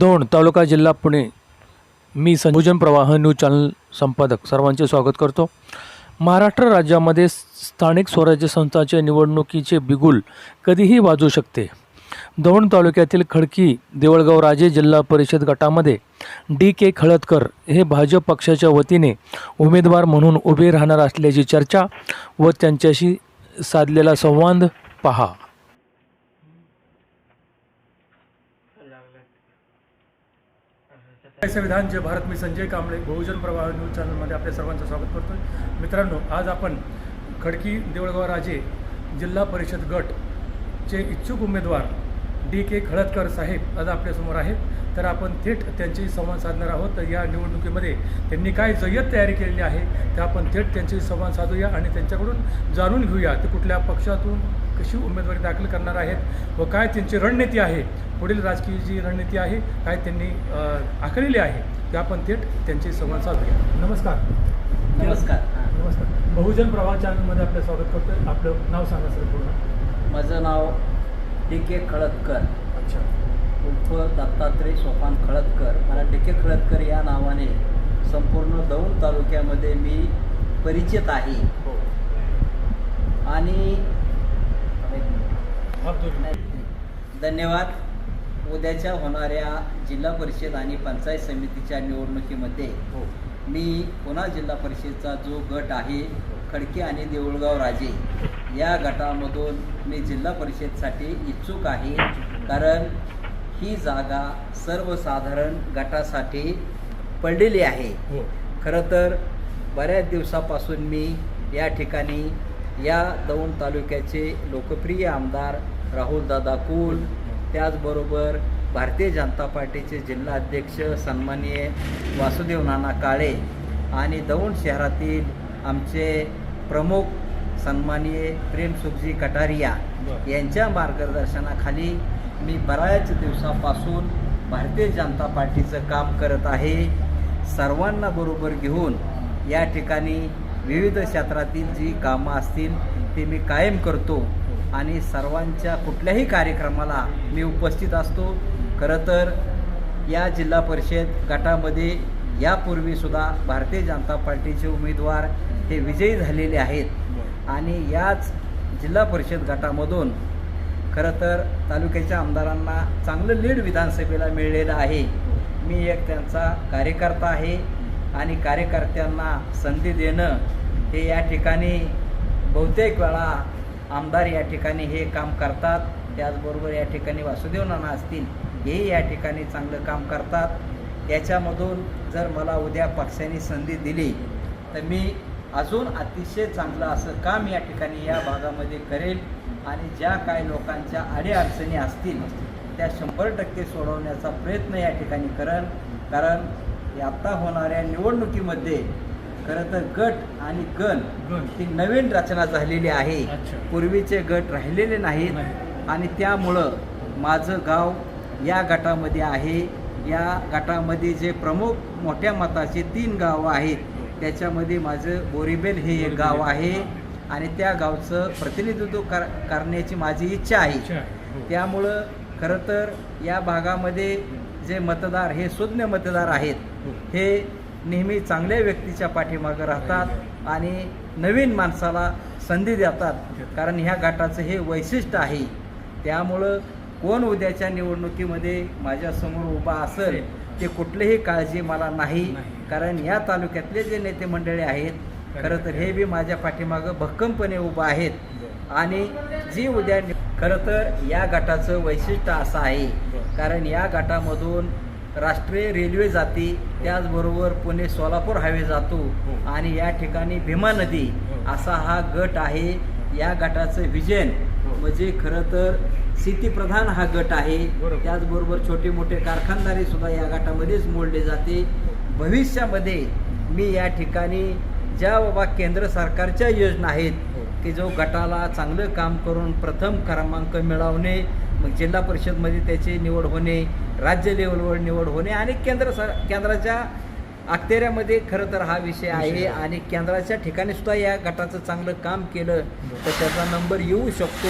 दौंड तालुका जिल्हा पुणे. मी संयोजन प्रवाह न्यूज चॅनल संपादक. सर्वांचे स्वागत करतो. महाराष्ट्र राज्यामध्ये स्थानिक स्वराज्य संस्थांच्या निवडणुकीचे बिगुल कधीही वाजू शकते. दौंड तालुक्यातील खडकी देवळगाव राजे जिल्हा परिषद गटामध्ये डी के खळदकर हे भाजप पक्षाच्या वतीने उमेदवार म्हणून उभे राहणार असल्याची चर्चा व त्यांच्याशी साधलेला संवाद पहा. संविधान जे भारत मी संजय कांबळे बहुजन प्रवाह न्यूज चॅनलमध्ये आपल्या सर्वांचं स्वागत करतो मित्रांनो आज आपण खडकी देवळगाव राजे जिल्हा परिषद गट चे इच्छुक उमेदवार डी के खळदकर साहेब आज आपल्यासमोर आहेत. तर आपण थेट त्यांच्याशी संवाद साधणार आहोत. तर या निवडणुकीमध्ये त्यांनी काय जय्यत तयारी केलेली आहे ते आपण थेट त्यांच्याशी संवाद साधूया आणि त्यांच्याकडून जाणून घेऊया ते कुठल्या पक्षातून कशी उमेदवारी दाखल करणार आहेत व काय त्यांची रणनीती आहे पुढील राजकीय जी रणनीती आहे काय त्यांनी आखलेली आहे ते आपण थेट त्यांची संवाद साधूया. नमस्कार. नमस्कार. नमस्कार. बहुजन प्रवाह चॅनलमध्ये आपलं स्वागत करतोय. आपलं नाव सांगा सर पूर्ण. माझं नाव डी के खळदकर. अच्छा. उर्फ दत्तात्रय सोपान खळदकर. मला डी के खळदकर या नावाने संपूर्ण दौंड तालुक्यामध्ये मी परिचित आहे. हो. आणि. धन्यवाद. उद्याच्या होणाऱ्या जिल्हा परिषद आणि पंचायत समितीच्या निवडणुकीमध्ये हो. मी पुन्हा जिल्हा परिषदचा जो गट आहे खडकी आणि देऊळगाव राजे या गटामधून मी जिल्हा परिषदसाठी इच्छुक आहे. कारण ही जागा सर्वसाधारण गटासाठी पडलेली आहे. हो. खरं तर बऱ्याच दिवसापासून मी या ठिकाणी या दौंड तालुक्याचे लोकप्रिय आमदार राहुलदादा कुल त्याचबरोबर भारतीय जनता पार्टीचे जिल्हा अध्यक्ष सन्माननीय वासुदेव नाना काळे आणि दौंड शहरातील आमचे प्रमुख सन्माननीय प्रेमसुखजी कटारिया. यांच्या मार्गदर्शनाखाली मी बऱ्याच दिवसापासून भारतीय जनता पार्टीचं काम करत आहे सर्वांना बरोबर घेऊन या ठिकाणी विविध क्षेत्रातील जी कामं असतील ते मी कायम करतो आणि सर्वांच्या कुठल्याही कार्यक्रमाला मी उपस्थित असतो. खरं तर या जिल्हा परिषद गटामध्ये यापूर्वीसुद्धा भारतीय जनता पार्टीचे उमेदवार हे विजयी झालेले आहेत. आणि याच जिल्हा परिषद गटामधून खरं तर तालुक्याच्या आमदारांना चांगलं लीड विधानसभेला मिळलेलं आहे. मी एक त्यांचा कार्यकर्ता आहे आणि कार्यकर्त्यांना संधी देणं हे या ठिकाणी बहुतेक वेळा आमदार या ठिकाणी हे काम करतात. त्याचबरोबर या ठिकाणी वासुदेव नाना असतील हेही या ठिकाणी चांगलं काम करतात. त्याच्यामधून जर मला उद्या पक्षाने संधी दिली तर मी अजून अतिशय चांगलं असं काम या ठिकाणी या भागामध्ये करेल. आणि ज्या काय लोकांच्या अडीअडचणी असतील त्या शंभर टक्के सोडवण्याचा प्रयत्न या ठिकाणी करेन कारण आता होणाऱ्या निवडणुकीमध्ये खरं तर गट आणि गण गण. ही नवीन रचना झालेली आहे अच्छा. पूर्वीचे गट राहिलेले नाहीत नाही. आणि त्यामुळं माझं गाव या गटामध्ये आहे या गटामध्ये जे प्रमुख मोठ्या मताचे तीन गावं आहेत त्याच्यामध्ये माझं बोरीबेल हे एक गाव आहे आणि त्या गावचं प्रतिनिधित्व कर करण्याची माझी इच्छा अच्छा आहे. हो. त्यामुळं खरं तर या भागामध्ये जे मतदार हे सुज्ञ मतदार आहेत हो. हे नेहमी चांगल्या व्यक्तीच्या पाठीमागं राहतात आणि नवीन माणसाला संधी देतात. कारण ह्या गटाचं हे वैशिष्ट्य आहे. त्यामुळं कोण उद्याच्या निवडणुकीमध्ये माझ्यासमोर उभा असेल ते कुठलीही काळजी मला नाही. कारण या तालुक्यातले जे नेते मंडळी आहेत खरं तर हे बी माझ्या पाठीमागं भक्कमपणे उभं आहेत. आणि जी उद्या खरं तर या गटाचं वैशिष्ट्य असं आहे. कारण या गटामधून राष्ट्रीय रेल्वे जाते त्याचबरोबर पुणे सोलापूर हायवे जातो हो. आणि या ठिकाणी भीमा नदी हो. असा हा गट आहे या गटाचं विजन हो. म्हणजे खरं तर शेतीप्रधान हा गट आहे बरोबर. त्याचबरोबर छोटे मोठे कारखानदारी सुद्धा या गटामध्येच मोडले जाते भविष्यामध्ये मी या ठिकाणी ज्या बाबा केंद्र सरकारच्या योजना आहेत. की जो गटाला चांगलं काम करून प्रथम क्रमांक मिळवणे मग जिल्हा परिषदमध्ये त्याची निवड होणे राज्य लेवलवर निवड होणे आणि केंद्र सर केंद्राच्या अखत्याऱ्यामध्ये खरं तर हा विषय आहे. आणि केंद्राच्या ठिकाणी सुद्धा या गटाचं चांगलं काम केलं तर त्याचा नंबर येऊ शकतो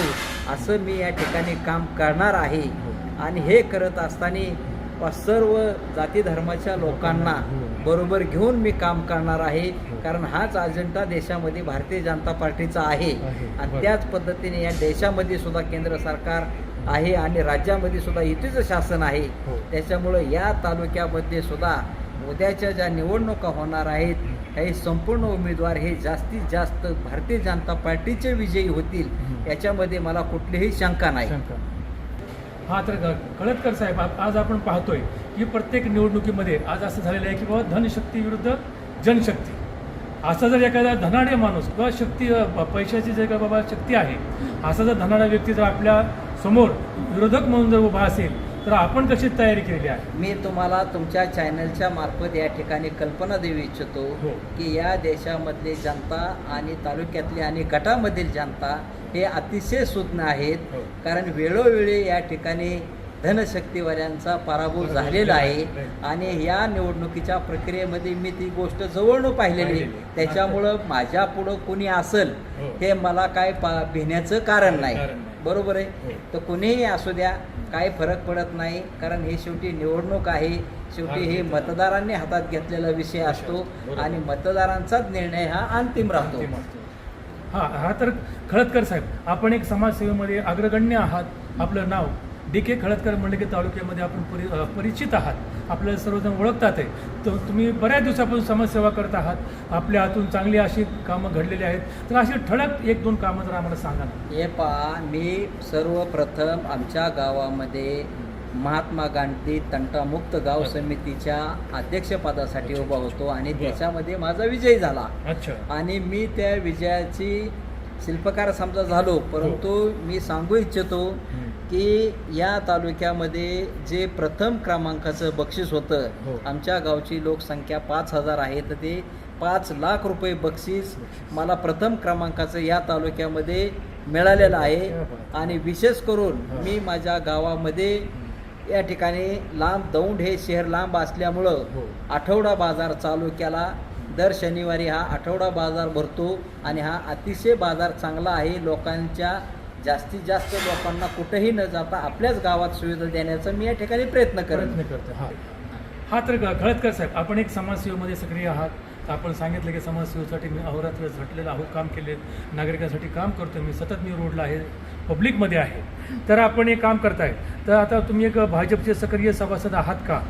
असं मी या ठिकाणी काम करणार आहे हो. आणि हे करत असताना सर्व जाती धर्माच्या लोकांना बरोबर घेऊन मी काम करणार आहे कारण हाच अजेंडा देशामध्ये भारतीय जनता पार्टीचा आहे. आणि. त्याच पद्धतीने या देशामध्ये सुद्धा केंद्र सरकार आहे आणि राज्यामध्ये सुद्धा युतीचं शासन आहे हो. त्याच्यामुळं या तालुक्यामध्ये सुद्धा उद्याच्या ज्या निवडणुका होणार आहेत हे संपूर्ण उमेदवार हे जास्तीत जास्त भारतीय जनता पार्टीचे विजयी होतील. याच्यामध्ये मला कुठलीही शंका नाही. शंका हा तर कळतकर साहेब आज आपण पाहतोय की प्रत्येक निवडणुकीमध्ये आज असं झालेलं आहे की बाबा धनशक्ती विरुद्ध जनशक्ती. असा जर एखादा धनाढ्य माणूस किंवा शक्ती पैशाची जर का बाबा शक्ती आहे असा जर धनाढ्य व्यक्ती जर आपल्या समोर विरोधक म्हणून जर उभा असेल तर आपण कशी तयारी केलेली आहे मी तुम्हाला तुमच्या चॅनलच्या मार्फत या ठिकाणी कल्पना देऊ इच्छितो हो. की या देशामधली जनता आणि तालुक्यातली आणि गटामधील जनता हे अतिशय सुज्ञ आहेत हो. कारण वेळोवेळी या ठिकाणी धनशक्तीवाल्यांचा पराभव झालेला आहे आणि या निवडणुकीच्या प्रक्रियेमध्ये मी ती गोष्ट जवळून पाहिलेली. त्याच्यामुळं माझ्या पुढं कुणी असेल हो. हे मला काय पा भिण्याचं कारण नाही. बरोबर आहे हो. तर कुणीही असू द्या काही फरक पडत नाही कारण ही शेवटी निवडणूक आहे शेवटी हे मतदारांनी हातात घेतलेला विषय असतो. आणि मतदारांचाच निर्णय हा अंतिम राहतो. हा हा तर खळदकर साहेब आपण एक समाजसेवेमध्ये अग्रगण्य आहात आपलं नाव डी के खळदकर म्हणलं की तालुक्यामध्ये आपण परि परिचित आहात. आपल्याला सर्वजण ओळखतात आहे तर तुम्ही बऱ्याच दिवसापासून समाजसेवा करत आहात. आपल्या हातून चांगली अशी कामं घडलेली आहेत. तर अशी ठळक एक दोन कामं जर आम्हाला सांगा. हे पहा मी सर्वप्रथम आमच्या गावामध्ये महात्मा गांधी तंटामुक्त गाव समितीच्या अध्यक्षपदासाठी उभा होतो आणि. त्याच्यामध्ये माझा विजय झाला. अच्छा. आणि मी त्या विजयाची शिल्पकार समजा झालो परंतु मी सांगू इच्छितो. की या तालुक्यामध्ये जे प्रथम क्रमांकाचं बक्षीस हो. होतं आमच्या गावची लोकसंख्या पाच हजार आहे तर ते पाच लाख रुपये बक्षीस मला प्रथम क्रमांकाचं या तालुक्यामध्ये मिळालेलं आहे आणि विशेष करून हा. मी माझ्या गावामध्ये या ठिकाणी लांब दौंड हे शहर लांब असल्यामुळं हो. आठवडा बाजार चालू केला दर शनिवारी हा आठवडा बाजार भरतो आणि हा अतिशय बाजार चांगला आहे लोकांच्या जास्तीत जास्त लोकांना कुठेही न जाता आपल्याच गावात सुविधा देण्याचा मी या ठिकाणी प्रयत्न प्रयत्न करत करतो हा. हा तर ग- खळदकर साहेब आपण एक समाजसेवेमध्ये सक्रिय आहात. आपण सांगितलं की समाजसेवेसाठी मी अहोरात्र झटलेलं आहो काम केले. नागरिकांसाठी काम करतो मी सतत मी रोडला आहे पब्लिकमध्ये आहे. तर आपण हे काम करताय. तर आता तुम्ही एक भाजपचे सक्रिय सभासद आहात का?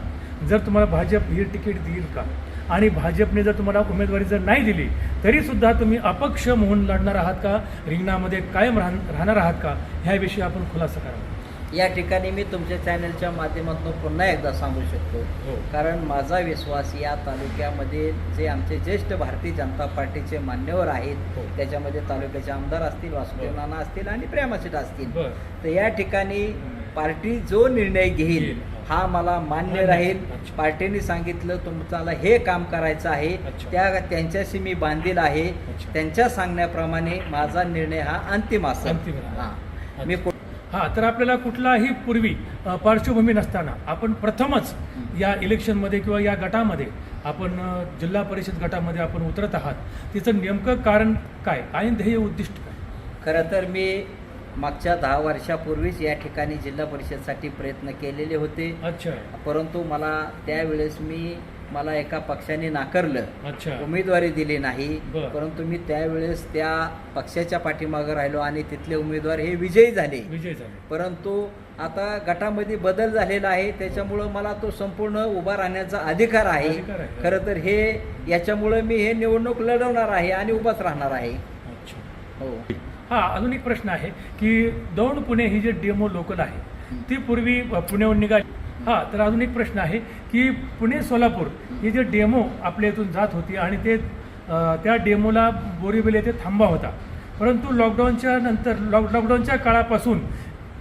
जर तुम्हाला भाजप ही तिकीट देईल का? आणि भाजपने जर तुम्हाला उमेदवारी जर नाही दिली तरी सुद्धा तुम्ही अपक्ष म्हणून लढणार आहात का? रिंगणामध्ये कायम राहण राहणार आहात का? ह्याविषयी आपण खुलासा करा या ठिकाणी मी तुमच्या चॅनलच्या माध्यमातून पुन्हा एकदा सांगू शकतो. हो. कारण माझा विश्वास या तालुक्यामध्ये जे आमचे ज्येष्ठ भारतीय जनता पार्टीचे मान्यवर आहेत हो. त्याच्यामध्ये तालुक्याचे आमदार असतील वासुदेव नाना असतील आणि प्रेमाशीट असतील. तर या ठिकाणी पार्टी जो निर्णय घेईल घेईल. हा मला मान्य. राहील. पार्टीने सांगितलं तुम्हाला हे काम करायचं आहे. त्या त्यांच्याशी मी बांधील आहे. त्यांच्या सांगण्याप्रमाणे माझा निर्णय हा अंतिम असेल. हा मी हा तर आपल्याला कुठलाही पूर्वी पार्श्वभूमी नसताना आपण प्रथमच या इलेक्शनमध्ये किंवा या गटामध्ये आपण जिल्हा परिषद गटामध्ये आपण उतरत आहात तिचं नेमकं कारण काय आणि ध्येय उद्दिष्ट काय खरं तर मी मागच्या दहा वर्षापूर्वीच या ठिकाणी जिल्हा परिषदसाठी प्रयत्न केलेले होते. अच्छा. परंतु मला त्यावेळेस मी मला एका पक्षाने नाकारलं. अच्छा. उमेदवारी दिली नाही. बरं. परंतु मी त्यावेळेस त्या पक्षाच्या पाठीमागं राहिलो आणि तिथले उमेदवार हे विजयी झाले. विजय झाले. परंतु आता गटामध्ये बदल झालेला आहे. त्याच्यामुळं मला तो संपूर्ण उभा राहण्याचा अधिकार आहे. अधिकार आहे. खरं तर हे याच्यामुळं मी हे निवडणूक लढवणार आहे आणि उभाच राहणार आहे. अच्छा. हो. हा अजून एक प्रश्न आहे की दौंड पुणे ही जी डेमो लोकल आहे ती पूर्वी पुण्याहून निघाली. हा तर अजून एक प्रश्न आहे की पुणे सोलापूर ही जी डेमो आपल्या इथून जात होती आणि ते त्या डेमोला बोरीवली येथे थांबा होता. परंतु लॉकडाऊनच्या नंतर लॉक लॉकडाऊनच्या काळापासून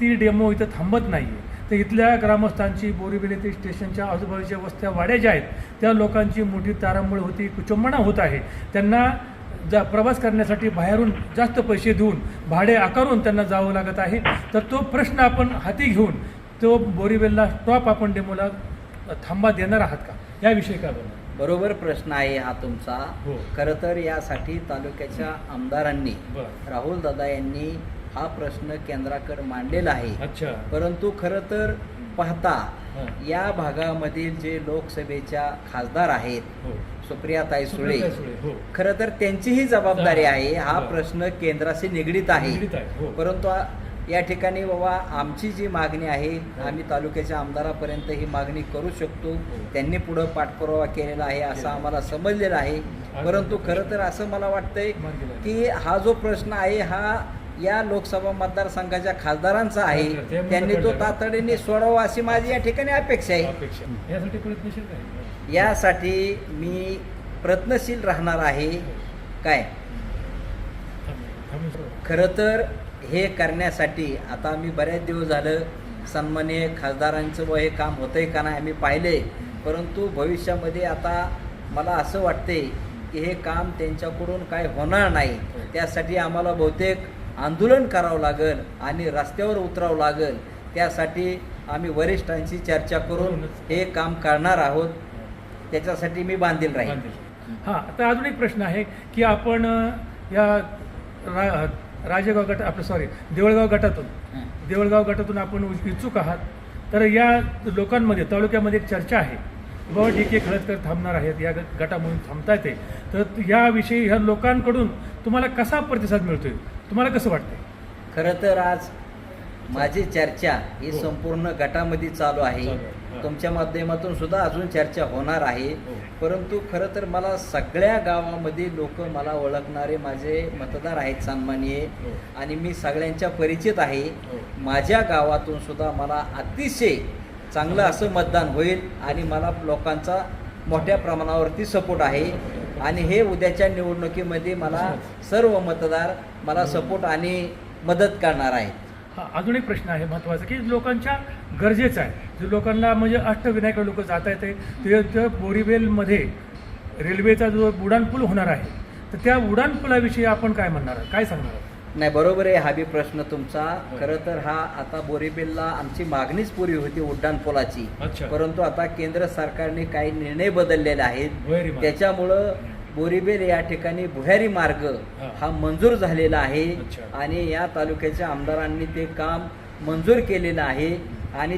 ती डेमो इथं थांबत नाही आहे तर इथल्या ग्रामस्थांची बोरीवली येथे स्टेशनच्या आजूबाजूच्या वस्त्या वाड्या ज्या आहेत त्या लोकांची मोठी तारांबळ होती कुचंबणा होत आहे. त्यांना जा प्रवास करण्यासाठी बाहेरून जास्त पैसे देऊन भाडे आकारून त्यांना जावं लागत आहे. तर तो प्रश्न आपण हाती घेऊन तो बोरीवेलला स्टॉप आपण डेमोला थांबा देणार आहात का? याविषयी काय बोलणार? बरोबर प्रश्न आहे हा तुमचा. हो. खरं तर यासाठी तालुक्याच्या आमदारांनी राहुल दादा यांनी हा प्रश्न केंद्राकडे मांडलेला आहे. अच्छा. परंतु खरं तर पाहता. या भागामधील जे लोकसभेच्या खासदार आहेत हो. सुप्रियाताई सुळे. सुप्रिया सुळे, हो. खरं तर त्यांचीही जबाबदारी आहे. हा हां. प्रश्न केंद्राशी निगडीत आहे. निगडीत आहे, हो. परंतु आ- या ठिकाणी बाबा आमची जी मागणी आहे आम्ही तालुक्याच्या आमदारापर्यंत ही मागणी करू शकतो. त्यांनी पुढं पाठपुरावा केलेला आहे असं. आम्हाला समजलेलं आहे. परंतु खरं तर असं मला वाटतंय आहे. की हा जो प्रश्न आहे हा या लोकसभा मतदारसंघाच्या खासदारांचा आहे. त्यांनी तो. तातडीने सोडावा अशी माझी या ठिकाणी अपेक्षा आहे. यासाठी मी प्रयत्नशील राहणार आहे. काय? खरं तर हे करण्यासाठी आता आम्ही बऱ्याच दिवस झालं सन्माननीय खासदारांचं व हे काम होतंय का नाही आम्ही पाहिले परंतु भविष्यामध्ये आता मला असं वाटते की हे काम त्यांच्याकडून काय होणार नाही. त्यासाठी आम्हाला बहुतेक आंदोलन करावं लागेल आणि रस्त्यावर उतरावं लागेल त्यासाठी आम्ही वरिष्ठांशी चर्चा करून हे काम करणार आहोत. त्याच्यासाठी मी बांधील राहील हां आता अजून एक प्रश्न आहे की आपण या रा राजेगाव गट आपलं सॉरी देवळगाव गटातून देवळगाव गटातून आपण इच्छुक आहात. तर या लोकांमध्ये तालुक्यामध्ये एक चर्चा आहे. बाबा डी के खळदकर थांबणार आहेत या गटामधून थांबता येते तर याविषयी ह्या लोकांकडून तुम्हाला कसा प्रतिसाद मिळतोय? तुम्हाला कसं वाटतंय खरं तर आज माझी चर्चा ही हो. संपूर्ण गटामध्ये चालू आहे चालू आहे. हां. तुमच्या माध्यमातून सुद्धा अजून चर्चा होणार आहे हो. परंतु खरं तर मला सगळ्या गावामध्ये लोक मला ओळखणारे माझे मतदार आहेत सन्माननीय हो. आणि मी सगळ्यांच्या परिचित आहे हो. माझ्या गावातून सुद्धा मला अतिशय चांगलं असं मतदान होईल आणि मला लोकांचा मोठ्या प्रमाणावरती सपोर्ट आहे आणि हे उद्याच्या निवडणुकीमध्ये मला सर्व मतदार मला सपोर्ट आणि मदत करणार आहेत. हा अजून एक प्रश्न आहे महत्त्वाचा की लोकांच्या गरजेचं आहे. जे लोकांना म्हणजे अष्टविनायक लोक जात आहेत ते बोरीवेलमध्ये रेल्वेचा जो उड्डाणपूल होणार आहे तर त्या उड्डाणपुलाविषयी आपण काय म्हणणार काय सांगणार नाही बरोबर आहे हा बी प्रश्न तुमचा खरं तर हा आता बोरीबिलला आमची मागणीच पुरी होती उड्डाणपुलाची अच्छा. परंतु आता केंद्र सरकारने काही निर्णय बदललेले आहेत. त्याच्यामुळं बोरीबेल या ठिकाणी भुयारी मार्ग हा. मंजूर झालेला आहे. आणि या तालुक्याच्या आमदारांनी ते काम मंजूर केलेलं आहे आणि